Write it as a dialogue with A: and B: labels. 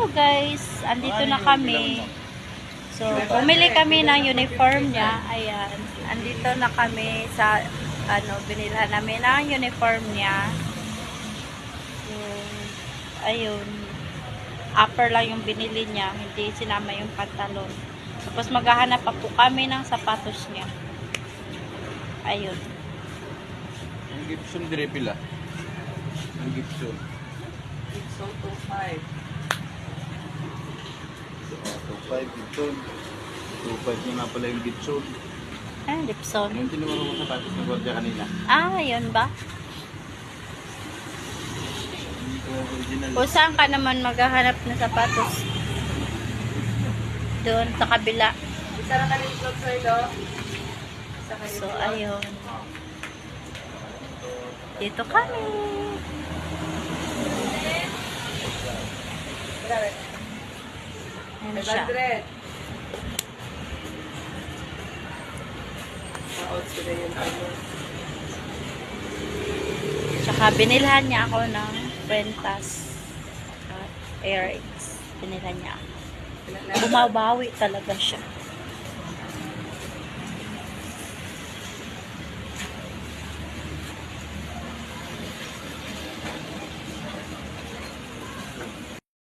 A: Hello guys, andito na kami. So, bumili kami ng uniform niya. Ayan, andito na kami sa ano, binilhan namin ng uniform niya. So, ayun. Upper lang yung binili niya, hindi sinama yung pantalon. Tapos maghahanap pa po kami ng sapatos niya. Ayun.
B: Ang Gibson dire pila. Ang Gibson.
C: Gibson 25.
B: 25 Gibson. 25 na nga pala yung Gibson.
A: Ah, Lipson.
B: Yung tinuro ko sa tapos ng gwardiya kanina.
A: Ah, yun ba?
B: Original.
A: O saan ka naman maghahanap ng sapatos? Doon sa kabila.
C: Isa na kayo vlog. Isa kayo
A: So, ayun. Dito kami.
C: Grabe.
A: Ayan siya.
C: 500. Out sila ano.
A: Tsaka binilhan niya ako ng kwentas. At earrings. Binilhan niya ako. Bumabawi talaga siya.